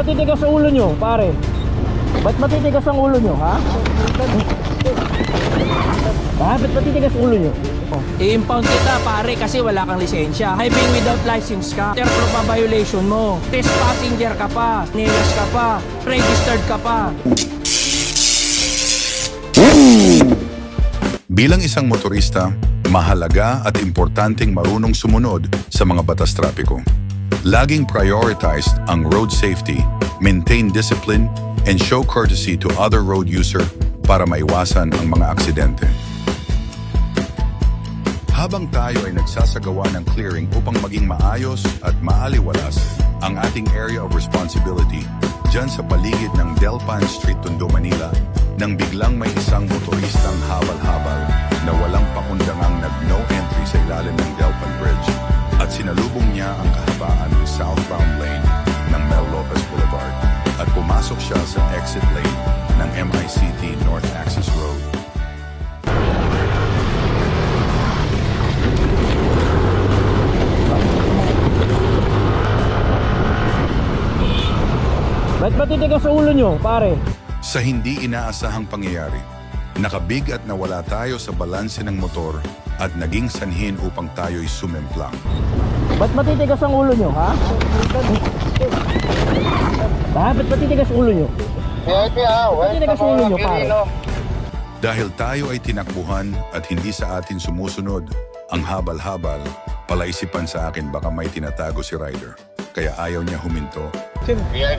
matitigas ang ulo nyo, pare? Ba't matitigas ang ulo nyo, ha? Ha? Ba't matitigas ang ulo nyo? I-impound kita pare kasi wala kang lisensya. Driving without license ka. Terpro pa violation mo. Test passenger ka pa. Nilas ka pa. Registered ka pa. Bilang isang motorista, mahalaga at importanteng marunong sumunod sa mga batas trapiko. Laging prioritized ang road safety, maintain discipline, and show courtesy to other road user para maiwasan ang mga aksidente. Habang tayo ay nagsasagawa ng clearing upang maging maayos at maaliwalas ang ating area of responsibility dyan sa paligid ng Delpan Street, Tondo, Manila, nang biglang may isang motoristang habal-habal na walang pakundangang nag-no entry sa ilalim ng Delpan Bridge at sinalubong niya ang kahabaan ng southbound lane ng Mel Lopez Boulevard at pumasok siya sa exit lane ng MICT North Axis Road. Ba't matitigas ang ulo nyo, pare? Sa hindi inaasahang pangyayari, nakabig at nawala tayo sa balanse ng motor at naging sanhin upang tayo'y sumemplang. Ba't matitigas ang ulo nyo, ha? Ha? Ba't matitigas ang ulo nyo? Kasi ulo nyo, pare. Dahil tayo ay tinakbuhan at hindi sa atin sumusunod ang habal-habal, palaisipan sa akin baka may tinatago si Ryder. Kaya ayaw niya huminto.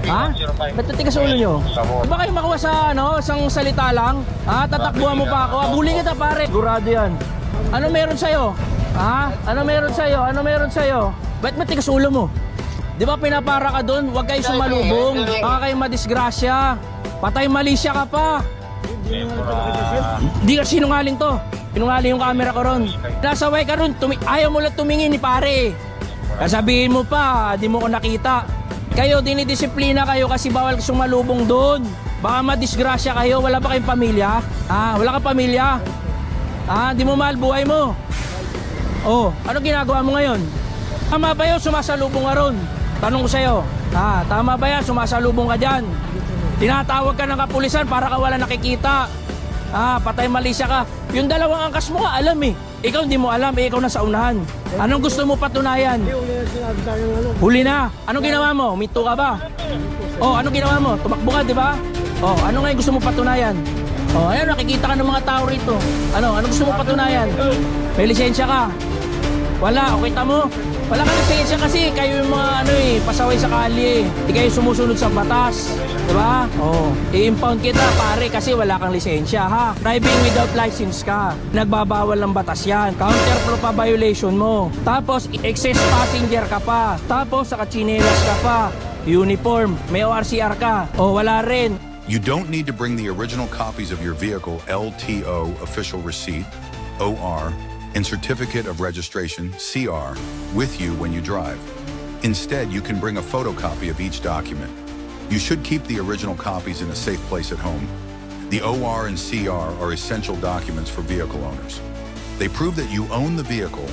Ha? 105. Ba't tatigas ang ulo nyo? Ba kayo makuha sa ano, isang salita lang? Ha? Tatakbuhan mo pa ako. Abuli kita pare. Sigurado yan. Ano meron sa'yo? Ha? Ano meron sa'yo? Ano meron sa'yo? Ba't matigas ulo mo? Di ba pinapara ka doon? Huwag kayo sumalubong. Baka kayo madisgrasya. Patay Malaysia ka pa. Di ka sinungaling to. Sinungaling yung camera ko ron. Nasaway ka ron. Tumi- ayaw mo lang tumingin ni pare. Kasabihin mo pa, di mo ko nakita. Kayo, dinidisiplina kayo kasi bawal sumalubong doon. Baka madisgrasya kayo. Wala ba kayong pamilya? Ah, wala kang pamilya? Ah, di mo mahal buhay mo. Oh, ano ginagawa mo ngayon? Tama ba yun? Sumasalubong ka ron. Tanong ko sa'yo. Ah, tama ba yan? Sumasalubong ka dyan. Tinatawag ka ng kapulisan para ka wala nakikita. Ah, patay malisya ka. Yung dalawang angkas mo nga, alam eh. Ikaw hindi mo alam, eh, ikaw nasa unahan. Anong gusto mo patunayan? Huli na. Anong ginawa mo? Minto ka ba? Oh, anong ginawa mo? Tumakbo ka, di ba? Oh, ano ngayon gusto mo patunayan? Oh, ayun, nakikita ka ng mga tao rito. Ano, ano gusto mo patunayan? May lisensya ka. Wala, o kita mo. Wala ka lisensya kasi kayo yung mga ano eh, pasaway sa kalye. Hindi kayo sumusunod sa batas. Di ba? Oh, i-impound kita pare kasi wala kang lisensya ha. Driving without license ka. Nagbabawal ng batas yan. Counter pa violation mo. Tapos excess passenger ka pa. Tapos saka chinelas ka pa. Uniform, may ORCR ka. O wala rin. You don't need to bring the original copies of your vehicle LTO official receipt, OR, and certificate of registration, CR, with you when you drive. Instead, you can bring a photocopy of each document. You should keep the original copies in a safe place at home. The OR and CR are essential documents for vehicle owners. They prove that you own the vehicle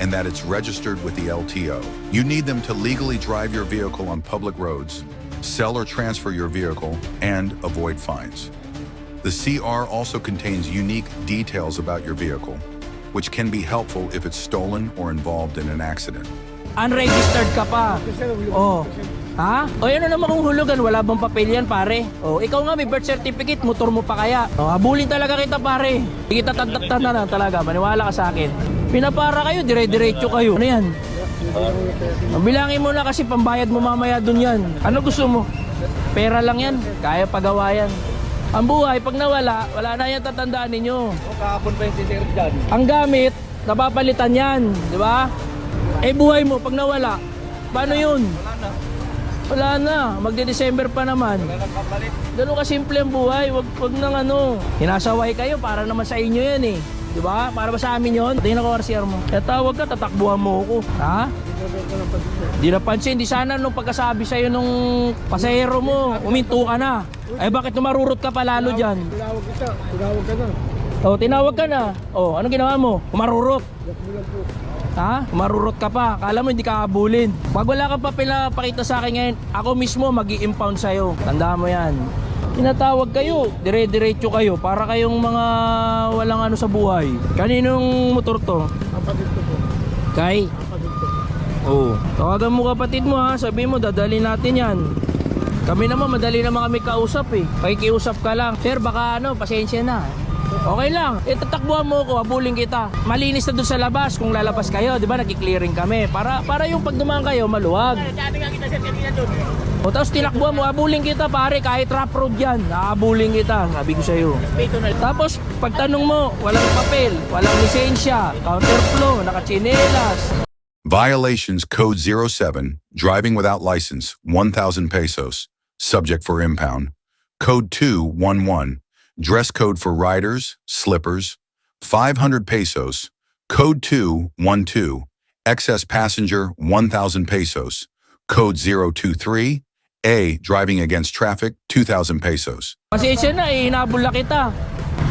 and that it's registered with the LTO. You need them to legally drive your vehicle on public roads, sell or transfer your vehicle, and avoid fines. The CR also contains unique details about your vehicle, which can be helpful if it's stolen or involved in an accident. Unregistered ka pa. Oh. Ha? O ano naman kung hulugan, wala bang papel yan pare? O ikaw nga may birth certificate, motor mo pa kaya? O habulin talaga kita pare. Kita tagtaktan na talaga, maniwala ka sa akin. Pinapara kayo, dire-diretso kayo. Ano yan? Bilangin mo na kasi pambayad mo mamaya dun yan. Ano gusto mo? Pera lang yan, kaya pagawa yan. Ang buhay, pag nawala, wala na yan tatandaan ninyo. Kahapon pa yung si Sir dyan. Ang gamit, napapalitan yan, di ba? Eh buhay mo, pag nawala, paano yun? Wala na. Wala na, magde-December pa naman. Wala nang kapalit. Ganun kasimple ang buhay, wag, wag nang ano. Hinasaway kayo para naman sa inyo yan eh. Di ba? Para ba sa amin yun? Tingnan ko RCR mo. Kaya tawag ka, tatakbuhan mo ako. Ha? Di napansin, di sana nung pagkasabi sa'yo nung pasahero mo, uminto ka na. Eh bakit tumarurot ka pa lalo dyan? Tinawag kita, tinawag ka na. Oh, tinawag ka na. Oh, anong ginawa mo? Umarurot. Ha? Umarurot ka pa. Kala mo hindi ka kabulin. Pag wala kang pa pinapakita sa akin ngayon, ako mismo mag impound sa'yo. Tandaan mo yan. Tinatawag kayo, dire-diretso kayo para kayong mga walang ano sa buhay. Kaninong motor to? Kapatid ko po. Kay? Kapatid ko. Oo. Tawagan mo kapatid mo ha. Sabi mo, dadali natin yan. Kami naman, madali naman kami kausap eh. Pakikiusap ka lang. Sir, baka ano, pasensya na. Okay lang. Eh, tatakbuhan mo ako, habulin kita. Malinis na doon sa labas kung lalabas kayo. Di ba, nagki-clearing kami. Para, para yung pag dumaan kayo, maluwag. Sabi nga kita sir kanina doon. O tapos tinakbuhan mo, habulin kita pare, kahit rough road yan. Habulin kita, sabi ko sa'yo. Tapos, pagtanong mo, walang papel, walang lisensya, counterflow, nakachinelas, Violations Code 07, driving without license, 1,000 pesos, subject for impound. Code 211, dress code for riders, slippers, 500 pesos. Code 212, excess passenger, 1,000 pesos. Code 023, A, driving against traffic, 2,000 pesos. Pasensya na, eh, hinabol na kita.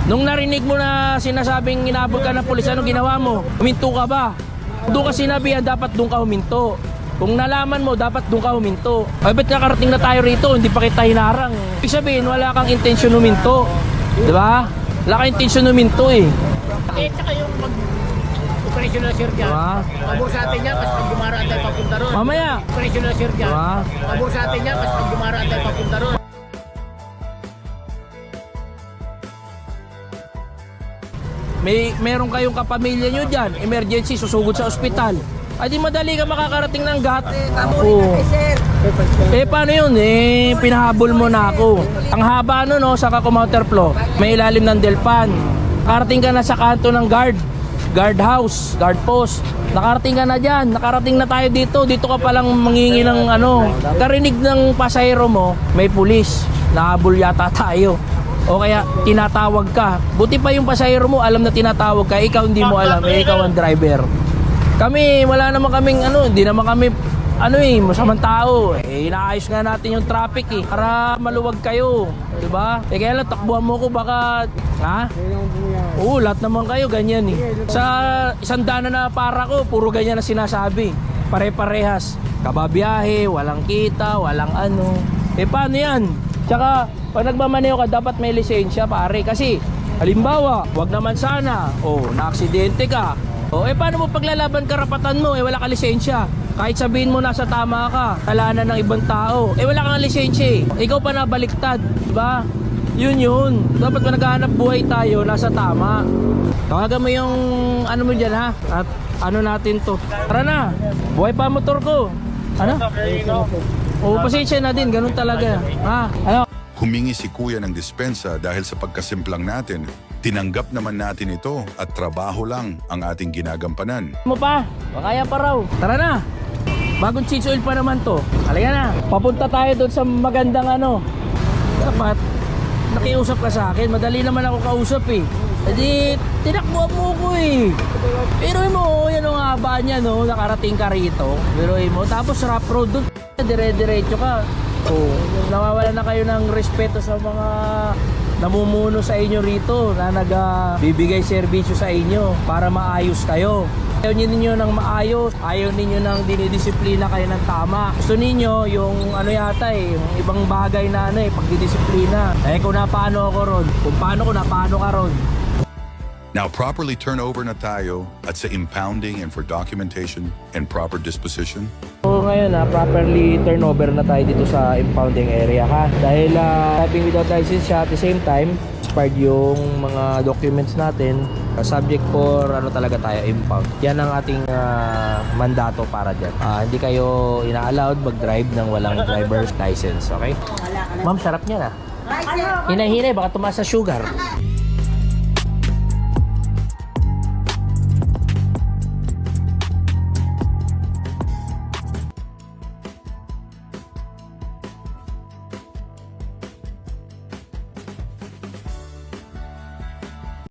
Nung narinig mo na sinasabing hinabol ka ng pulis, ano ginawa mo? Huminto ka ba? Doon ka sinabihan, dapat doon ka huminto. Kung nalaman mo, dapat doon ka huminto. Ay, ba't nakarating na tayo rito? Hindi pa kita hinarang. Ibig sabihin, wala kang intensyon huminto. Di ba? Wala kang intensyon huminto eh. Eh, tsaka yung mag operational sir dyan. Diba? Pabor sa atin yan kasi pag dumaraan tayo papunta ron. Mamaya. Operational sir dyan. Diba? Pabor sa atin yan kasi pag dumaraan tayo papunta ron. May meron kayong kapamilya nyo dyan, emergency, susugod sa ospital. Ay di madali ka makakarating ng GAT. Oo. Eh paano yun? Eh pinahabol mo na ako. Ang haba no no sa counter flow. May ilalim ng delpan. Nakarating ka na sa kanto ng guard. Guard house, guard post. Nakarating ka na dyan. Nakarating na tayo dito. Dito ka palang mangingi ng ano. Karinig ng pasahero mo, may pulis. Nahabol yata tayo. O kaya tinatawag ka. Buti pa yung pasahero mo alam na tinatawag ka. Ikaw hindi mo alam. Eh, ikaw ang driver. Kami, wala naman kaming ano, hindi naman kami ano eh, masamang tao. Eh, inaayos nga natin yung traffic eh. Para maluwag kayo. Di ba? Eh, kaya lang, takbuhan mo ko baka, ha? Oo, lahat naman kayo, ganyan eh. Sa isang dana na para ko, puro ganyan na sinasabi. Pare-parehas. Kababiyahe, walang kita, walang ano. Eh, paano yan? Tsaka, pag nagmamaneho ka, dapat may lisensya, pare. Kasi, halimbawa, wag naman sana. O, na-aksidente ka. O, eh, paano mo paglalaban karapatan mo? Eh, wala ka lisensya. Kahit sabihin mo nasa tama ka, kalanan ng ibang tao. Eh, wala kang lisensya eh. Ikaw pa nabaliktad. Diba? Yun yun. Dapat pa naghahanap buhay tayo, nasa tama. Tawagan mo yung ano mo dyan ha. At ano natin to. Tara na. Buhay pa motor ko. Ano? Oo, pasensya na din. Ganun talaga. Ha? Ano? Humingi si Kuya ng dispensa dahil sa pagkasimplang natin, tinanggap naman natin ito at trabaho lang ang ating ginagampanan. mo pa. Makaya pa raw. Tara na. Bagong cheese oil pa naman to. Halika na. Papunta tayo doon sa magandang ano. Dapat nakiusap ka sa akin. Madali naman ako kausap eh. Hindi, tinakbuhan mo ko eh. Pero mo, yan ang haba niya no. Nakarating ka rito. Pero mo, tapos rough road doon. Dire-diretso ka. Oh, nawawala na kayo ng respeto sa mga namumuno sa inyo rito na nagbibigay serbisyo sa inyo para maayos kayo. Ayaw ninyo ng maayos, ayaw ninyo ng dinidisiplina kayo ng tama. Gusto ninyo yung ano yata eh, yung ibang bagay na ano eh, pagdidisiplina. Eh kung napaano ako ron, kung paano ko napaano ka ron. Now properly turn over na tayo at sa impounding and for documentation and proper disposition. So ngayon na properly turnover na tayo dito sa impounding area ha. Dahil uh, driving without license siya at the same time expired yung mga documents natin subject for ano talaga tayo impound. Yan ang ating ah, mandato para dyan. Ah, hindi kayo ina-allowed mag-drive ng walang driver's license, okay? Ma'am, sarap niya na. Hinay-hinay, baka tumaas sa sugar.